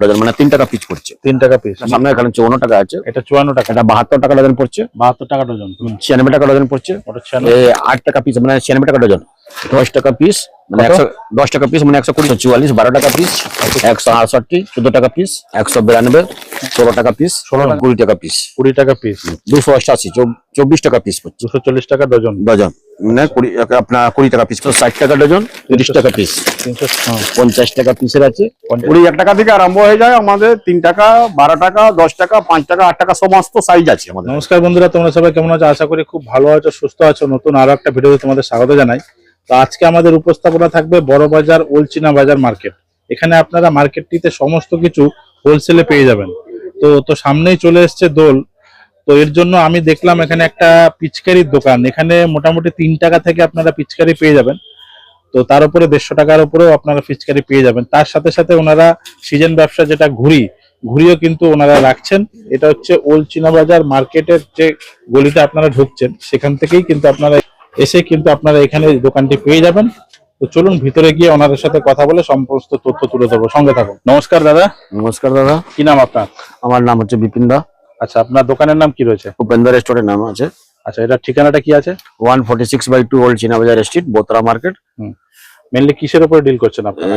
Dozen মানে তিন টাকা পিস পড়ছে। তিন টাকা পিস সামনে এখানে চৌন্ন টাকা আছে। এটা চুয়ান্ন টাকা। এটা বাহাত্তর টাকা ডজন পড়ছে। বাহাত্তর টাকা ডজন। ছিয়ানব্বই টাকা ডজন পড়ছে। আট টাকা পিস মানে ছিয়ানব্বই টাকা ডজন। দশ টাকা পিস মানে একশো দশ টাকা পিস মানে একশো কুড়ি চুয়াল্লিশ বারো টাকা পিস একশো আটষট্টি চোদ্দ টাকা পিস একশো বিরানব্বই ষোলো টাকা পিস ষোলো টাকা। কুড়ি টাকা পিস কুড়ি টাকা পিস দুশো অষ্টাশি চব্বিশ টাকা পিস দুশো চল্লিশ টাকা ডজন। ডজন। মানে কুড়ি আপনার কুড়ি টাকা পিস ষাট টাকা ডজন তিরিশ টাকা পিস হ্যাঁ, পঞ্চাশ টাকা পিসের আছে। কুড়ি এক টাকা থেকে আরম্ভ হয়ে যায় আমাদের তিন টাকা বারো টাকা দশ টাকা পাঁচ টাকা আট টাকা সমস্ত সাইজ আছে আমাদের। নমস্কার বন্ধুরা তোমরা সবাই কেমন আছো? আশা করি খুব ভালো আছো সুস্থ আছো। নতুন আরও একটা ভিডিওতে তোমাদের স্বাগত জানাই। তো আজকে আমাদের উপস্থাপনা থাকবে বড় বাজার ওলচিনা বাজার মার্কেট। এখানে আপনারা মার্কেটটিতে সমস্ত কিছু হোলসেলে পেয়ে যাবেন। তো তো সামনেই চলে এসছে দোল। তো এর জন্য আমি দেখলাম এখানে একটা পিচকারির দোকান। এখানে মোটামুটি তিন টাকা থেকে আপনারা পিচকারি পেয়ে যাবেন। তো তার উপরে দেড়শো টাকার উপরেও আপনারা পিচকারি পেয়ে যাবেন। তার সাথে সাথে ওনারা সিজন ব্যবসা যেটা ঘুরি ঘুরিও কিন্তু ওনারা রাখছেন। এটা হচ্ছে ওল্ড বাজার মার্কেটের যে গলিটা আপনারা ঢুকছেন, সেখান থেকেই কিন্তু আপনারা এসে কিন্তু আপনারা এখানে দোকানটি পেয়ে যাবেন। তো চলুন ভিতরে গিয়ে ওনাদের সাথে কথা বলে সমস্ত তথ্য তুলে ধরবো। সঙ্গে থাকুন। নমস্কার দাদা। নমস্কার দাদা। কি নাম আপনার? আমার নাম হচ্ছে বিপিন দা। আচ্ছা আপনার দোকানের নাম কি রয়েছে? উপেন্দ্র রেস্টুরেন্টের নাম আছে। আচ্ছা এটা ঠিকানাটা কি আছে? One forty six by two old Chinabazar street বোতরা market. Mainly কিসের উপরে ডিল করছেন আপনারা?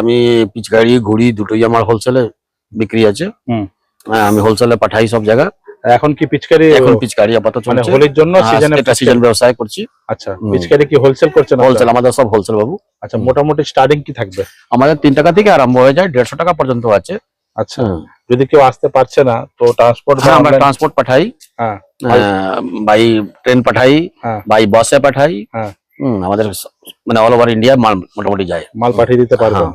আমি পিচকারি ঘুড়ি দুটোই আমার হোলসেলে বিক্রি আছে। হুম। হ্যাঁ, আমি হোলসেলে পাঠাই সব জায়গা। এখন কি পিচকারি এখন পিচকারি আপাতত মানে হোলির জন্য হ্যাঁ, সিজনে এটা সিজন ব্যবসায় করছি। আচ্ছা পিচকারি কি হোলসেল করছেন? হোলসেল আমাদের সব হোলসেল বাবু। আচ্ছা মোটামুটি স্টার্টিং কি থাকবে? আমাদের তিন টাকা থেকে আরম্ভ হয়ে যায় দেড়শো টাকা পর্যন্ত আছে। আচ্ছা যদি কেউ আসতে পারছে না তো ট্রান্সপোর্ট হ্যাঁ, আমরা ট্রান্সপোর্ট পাঠাই। হ্যাঁ বাই ট্রেন পাঠাই হ্যাঁ। বাই বাসে পাঠাই। হ্যাঁ। আমাদের মানে অল ওভার ইন্ডিয়া মাল মোটামুটি যায়। মাল পাঠিয়ে দিতে পারবেন। হ্যাঁ।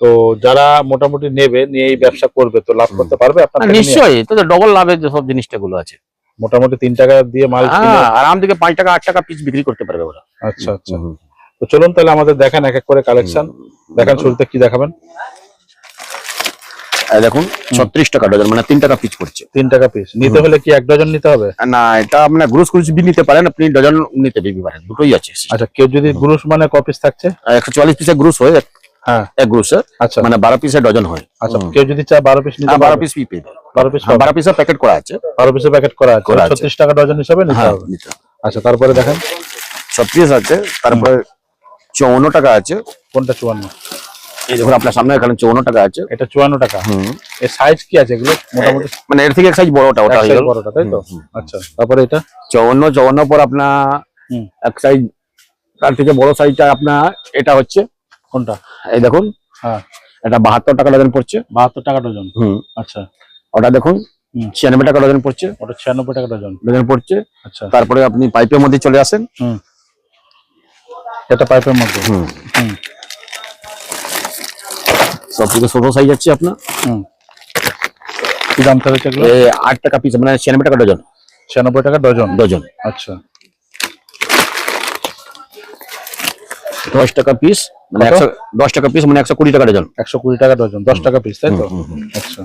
তো যারা মোটামুটি নেবে নিয়ে এই ব্যবসা করবে তো লাভ করতে পারবে আপনার নিশ্চয়ই তো ডবল লাভের যে সব জিনিসটা গুলো আছে। মোটামুটি তিন টাকা দিয়ে মাল কিনে হ্যাঁ, আরাম থেকে পাঁচ টাকা আট টাকা পিস বিক্রি করতে পারবে ওরা। আচ্ছা আচ্ছা। তো চলুন তাহলে আমাদের দেখেন এক এক করে কালেকশন দেখেন শুরুতে কি দেখাবেন। এই দেখুন ছত্রিশ টাকা ডজন মানে তিন টাকা পিস পড়ছে তিন টাকা পিস নিতে হলে কি এক ডজন নিতে হবে? না এটা মানে গ্রুস গ্রুস বি নিতে পারেন আপনি ডজন নিতে পারেন দুটোই আছে। আচ্ছা কেউ যদি গ্রুস মানে কপিস থাকছে? একশো চুয়াল্লিশ পিসের গ্রুস হয় এক- গ্রুসে আচ্ছা। মানে বারো পিসের ডজন হয়। আচ্ছা কেউ যদি চায় বারো পিস নিতে হ্যাঁ, বারো পিস পেয়ে যাবে বারো পিস হ্যাঁ, বারো পিসের প্যাকেট করা আছে। বারো পিসের প্যাকেট করা আছে। ছত্রিশ টাকা ডজন হিসাবে নিতে হ্যাঁ হবে। আচ্ছা তারপরে দেখেন। ছত্রিশ আছে তারপরে চৌন্ন টাকা আছে। কোনটা চুয়ান্ন? এই দেখুন আপনার সামনে এখানে চৌন্ন টাকা আছে। এটা চুয়ান্ন টাকা। হুম। এর সাইজ কি আছে এগুলো? মোটামুটি মানে এর থেকে এক সাইজ বড়টা ওটা হয়ে গেল। বড়টা তাই তো? আচ্ছা তারপরে এটা? চৌন্ন চৌন্ন পর আপনার এক সাইজ তার থেকে বড় সাইজটা আপনার এটা হচ্ছে কোনটা? এই দেখুন। হ্যাঁ। এটা বাহাত্তর টাকা ডজন পড়ছে। বাহাত্তর টাকা ডজন? হুম। আচ্ছা। ওটা দেখুন ছিয়ানব্বই টাকা ডজন পড়ছে। ওটা ছিয়ানব্বই টাকা ডজন। ডজন পড়ছে। আচ্ছা। তারপরে আপনি পাইপের মধ্যে চলে আসেন। হুম। এটা পাইপের মধ্যে? হুম। হুম। সব থেকে ছোট সাইজ আছে আপনার। হুম। কি দাম থাকছে আট টাকা পিস মানে ছিয়ানব্বই টাকা ডজন। ছিয়ানব্বই টাকা ডজন? ডজন। আচ্ছা। দশ টাকা পিস মানে? একশো দশ টাকা পিস মানে একশো কুড়ি টাকা ডজন একশো কুড়ি টাকা ডজন দশ টাকা পিস তাই তো। আচ্ছা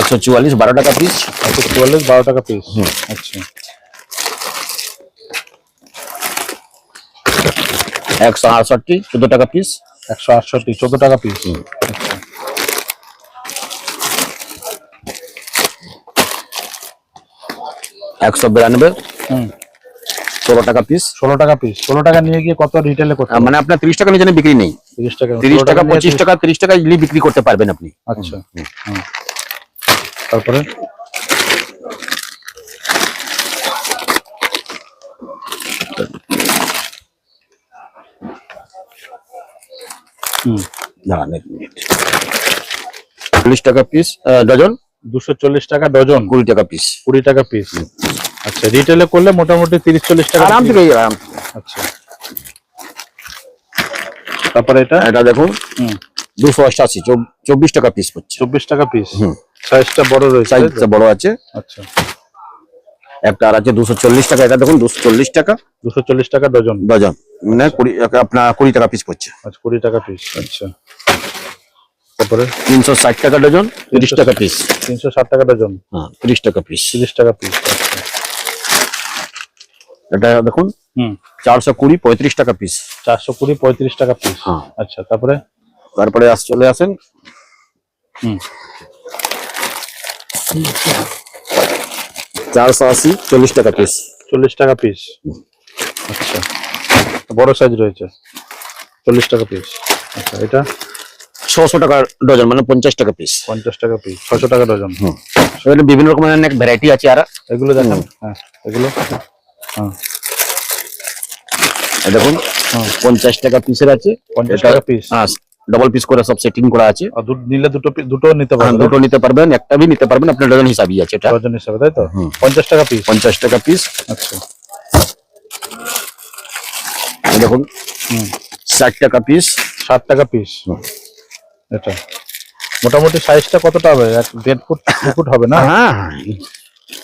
একশো। চুয়াল্লিশ বারো টাকা পিস একশো চুয়াল্লিশ বারো টাকা পিস। আচ্ছা। একশো আটষট্টি চোদ্দ টাকা পিস একশো আটষট্টি চোদ্দ টাকা পিস আচ্ছা। একশো বিরানব্বই। হুম। ষোলো টাকা পিস ষোলো টাকা পিস ষোলো টাকা নিয়ে গিয়ে কত রিটেলে করতে মানে আপনার তিরিশ টাকা নিচে বিক্রি নেই। তিরিশ টাকা। তিরিশ টাকা পঁচিশ 30 টাকা তিরিশ টাকা ইলি বিক্রি করতে পারবেন আপনি। আচ্ছা। তারপরে? দাঁড়ান এক মিনিট। চল্লিশ টাকা পিস ডজন? দুশো চল্লিশ টাকা ডজন। কুড়ি টাকা পিস কুড়ি টাকা পিস আচ্ছা রিটেলে করলে মোটামুটি তিরিশ চল্লিশ টাকা আরাম। থেকে আরাম আচ্ছা। তারপরে এটা? এটা দেখুন দুশো অষ্টাশি চব্বিশ টাকা পিস পড়ছে। চব্বিশ টাকা পিস হুম। সাইজটা বড় রয়েছে সাইজটা বড় আছে। আচ্ছা। একটা আর আছে দুশো চল্লিশ টাকা এটা দেখুন দুশো চল্লিশ টাকা। দুশো চল্লিশ টাকা ডজন। ডজন। মানে কুড়ি আপনার কুড়ি টাকা পিস পড়ছে। আচ্ছা কুড়ি টাকা পিস আচ্ছা। তারপরে? তিনশো ষাট টাকা ডজন তিরিশ টাকা পিস তিনশো ষাট টাকা ডজন। হ্যাঁ তিরিশ টাকা পিস তিরিশ টাকা পিস এটা দেখুন। হুম। চারশো কুড়ি পঁয়ত্রিশ টাকা পিস চারশো কুড়ি পঁয়ত্রিশ টাকা পিস হ্যাঁ। আচ্ছা তারপরে? তারপরে আস চলে আসেন। হুম। চারশো আশি চল্লিশ টাকা পিস চল্লিশ টাকা পিস আচ্ছা বড় সাইজ রয়েছে। চল্লিশ টাকা পিস আচ্ছা এটা? ছশো টাকা ডজন মানে পঞ্চাশ টাকা পিস পঞ্চাশ টাকা পিস ছশো টাকা ডজন এখানে বিভিন্ন রকমের অনেক ভ্যারাইটি আছে আর। এগুলো দেখান। হ্যাঁ এগুলো? দেখুন। পঞ্চাশ টাকা পিসের আছে। পঞ্চাশ টাকা পিস হ্যাঁ ডবল পিস করে সব সেটিং করা আছে। আর দুটো নিলে দুটো দুটো নিতে হ্যাঁ, পারবেন। দুটো নিতে পারবেন একটা বি নিতে পারবেন আপনার ডজন হিসাবই আছে এটা। ডজন হিসাবে তাই তো? হুম। পঞ্চাশ টাকা পিস পঞ্চাশ টাকা পিস আচ্ছা। দেখুন হুম। ষাট টাকা পিস ষাট টাকা পিস এটা। মোটামুটি সাইজটা কতটা হবে? এক দেড় ফুট ফুট হবে না? হ্যাঁ হ্যাঁ।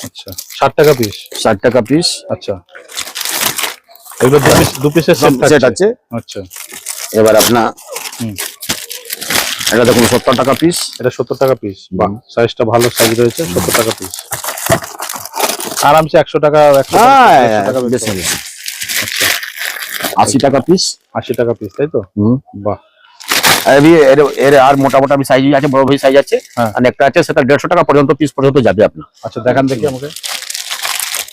আচ্ছা। ষাট টাকা পিস ষাট টাকা পিস আচ্ছা। এগুলো দু পিস দু পিসের সেট আছে। আচ্ছা। এবার আপনার হুম। এটা দেখুন সত্তর টাকা পিস এটা সত্তর টাকা পিস বাহ। সাইজটা ভালো সাইজ রয়েছে সত্তর টাকা পিস আরামসে একশো টাকা হ্যাঁ হবে। বেশি। আচ্ছা। আশি টাকা পিস আশি টাকা পিস তাই তো? হুম। বাহ। এর আর মোটা মোটা সাইজ আছে বড় বড় সাইজ আছে। হ্যাঁ। আর একটা আছে সেটা দেড়শো টাকা পর্যন্ত পিস পর্যন্ত যাবে আপনার। আচ্ছা দেখান দেখি আমাকে।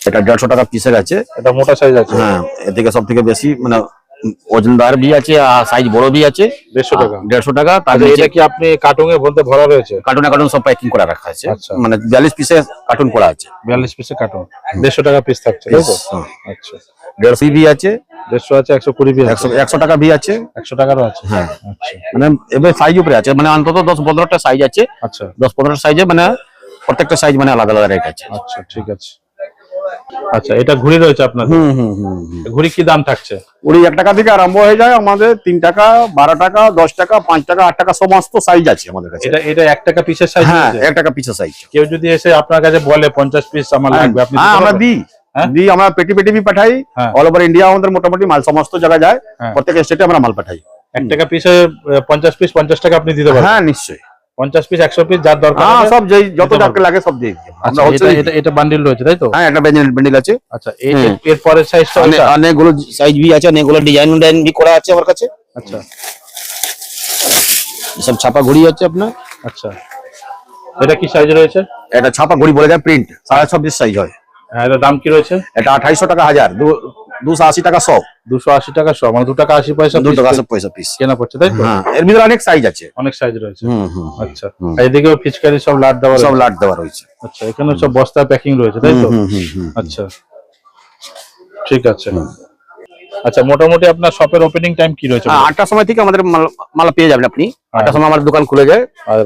এটা দেড়শো টাকা পিসের আছে। এটা মোটা সাইজ আছে। হ্যাঁ এর থেকে সব থেকে বেশি মানে ওজনদার বি আছে আর সাইজ বড় বি আছে দেড়শো টাকা। দেড়শো টাকা তার আচ্ছা এটা কি আপনি কার্টুনে বলতে ভরা রয়েছে? কার্টুনে কার্টুন সব প্যাকিং করা রাখা আছে। আচ্ছা। মানে বিয়াল্লিশ পিসে কার্টুন করা আছে। বিয়াল্লিশ পিসে কার্টুন দেড়শো টাকা পিস থাকছে। আচ্ছা। দেড়শো বি আছে দেড়শো আছে একশো কুড়ি পিস একশো একশো টাকা বি আছে। একশো টাকারও আছে। হ্যাঁ। আচ্ছা। মানে এবার সাইজ উপরে আছে মানে অন্তত দশ পনেরোটা সাইজ আছে। আচ্ছা। দশ পনেরোটা সাইজে মানে প্রত্যেকটা সাইজ মানে আলাদা আলাদা রেট আছে। আচ্ছা ঠিক আছে। আচ্ছা এটা ঘুড়ি রয়েছে আপনার? হুম হুম হুম ঘুড়ি কি দাম থাকছে? কুড়ি এক টাকা থেকে আরম্ভ হয়ে যায় আমাদের তিন টাকা বারো টাকা দশ টাকা পাঁচ টাকা আট টাকা সমস্ত সাইজ আছে আমাদের কাছে। এটা এটা এক টাকা পিসের সাইজ হ্যাঁ এক টাকা পিছু সাইজ কেউ যদি এসে আপনার কাছে বলে পঞ্চাশ পিস আমার লাগবে আপনি হ্যাঁ আমরা দিই। হ্যাঁ? দিই আমরা পেটি পেটি বি পাঠাই। হ্যাঁ। অল ওভার ইন্ডিয়া আমাদের মোটামুটি মাল সমস্ত জায়গায় যায়। হ্যাঁ। প্রত্যেক স্টেটে আমরা মাল পাঠাই। এক টাকা পিসে পঞ্চাশ পিস পঞ্চাশ টাকা আপনি দিতে পারবেন? হ্যাঁ নিশ্চয়ই। পঞ্চাশ পিস একশো পিস যার দরকার হ্যাঁ সব যেই যত যাকে লাগে সব দিয়ে আমরা আচ্ছা, হচ্ছে এটা- এটা বান্ডিল রয়েছে তাই তো? হ্যাঁ একটা বেন্ডিল আছে। আচ্ছা এই এর- পরের সাইজটা অনেক অনেকগুলো সাইজ বি আছে অনেকগুলো ডিজাইন ডিজাইন বি করা আছে আমার কাছে। আচ্ছা। সব ছাপা ঘড়ি আছে আপনার। আচ্ছা। এটা কি সাইজ রয়েছে? এটা ছাপা ঘড়ি বলে যায় প্রিন্ট সাড়ে ছাব্বিশ সাইজ হয়। হ্যাঁ এটা দাম কি রয়েছে? এটা আঠাইশো টাকা হাজার। দুশো আশি টাকা সব। দুশো আশি টাকা সব মানে দু টাকা আশি পয়সা দু piece টাকা পয়সা পিস কেনা পড়ছে তাই হ্যাঁ এর ভিতরে অনেক সাইজ আছে। অনেক সাইজ রয়েছে। আচ্ছা এদিকেও ফিচকারি সব লাট দেওয়া সব। লাট দেওয়া রয়েছে। আচ্ছা এখানে সব বস্তা প্যাকিং রয়েছে তাই তো। আচ্ছা ঠিক আছে। আচ্ছা মোটামুটি আপনার শপের ওপেনিং টাইম কি রয়েছে? হ্যাঁ, আটটার সময় থেকে আমাদের মাল পেয়ে যাবেন আপনি। আটটার সময় আমাদের দোকান খুলে যায়। হ্যাঁ,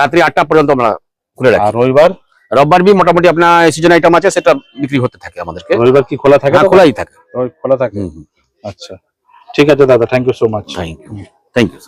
রাত্রি আটটা পর্যন্ত আমরা খুলে রাখি। আর রবিবার? রোববার বি মোটামুটি আপনার সিজন আইটেম আছে সেটা বিক্রি হতে থাকে আমাদেরকে। রবিবার কি খোলা থাকে না খোলাই থাকে। খোলা থাকে? আচ্ছা। ঠিক আছে দাদা thank you so much thank you thank you